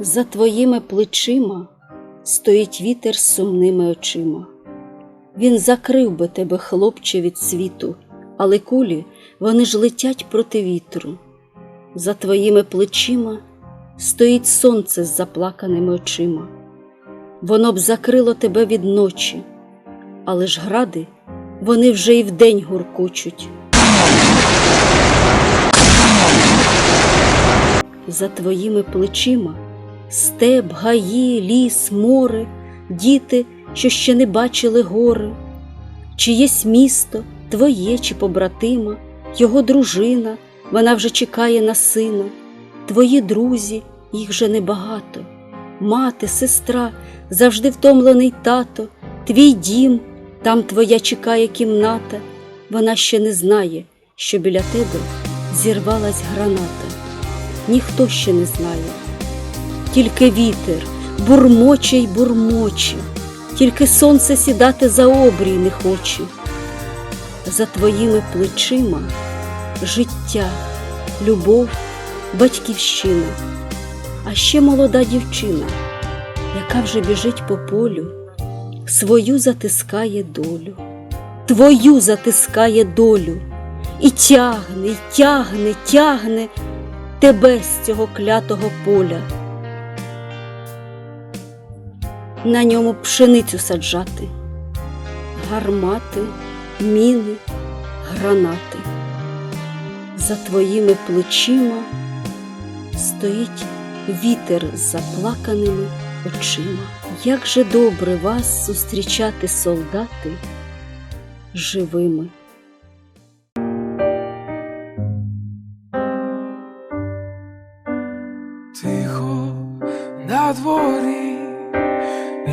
За твоїми плечима стоїть вітер з сумними очима. Він закрив би тебе, хлопче, від світу, але кулі вони ж летять проти вітру. За твоїми плечима стоїть сонце з заплаканими очима. Воно б закрило тебе від ночі, але ж гради вони вже і вдень гуркочуть. За твоїми плечима степ, гаї, ліс, море, діти, що ще не бачили гори, чиєсь місто, твоє чи побратима, його дружина, вона вже чекає на сина, твої друзі, їх вже небагато, мати, сестра, завжди втомлений тато, твій дім, там твоя чекає кімната, вона ще не знає, що біля тебе зірвалась граната. Ніхто ще не знає, тільки вітер бурмоче й бурмоче, тільки сонце сідати за обрій не хоче. За твоїми плечима життя, любов, батьківщина, а ще молода дівчина, яка вже біжить по полю, свою затискає долю, твою затискає долю, і тягне, і тягне, тягне тебе з цього клятого поля. На ньому пшеницю саджати, гармати, міни, гранати. За твоїми плечима стоїть вітер з заплаканими очима. Як же добре вас зустрічати, солдати, живими. Тихо на дворі,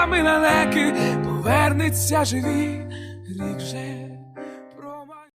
крилами далеки повернеться живі, рік же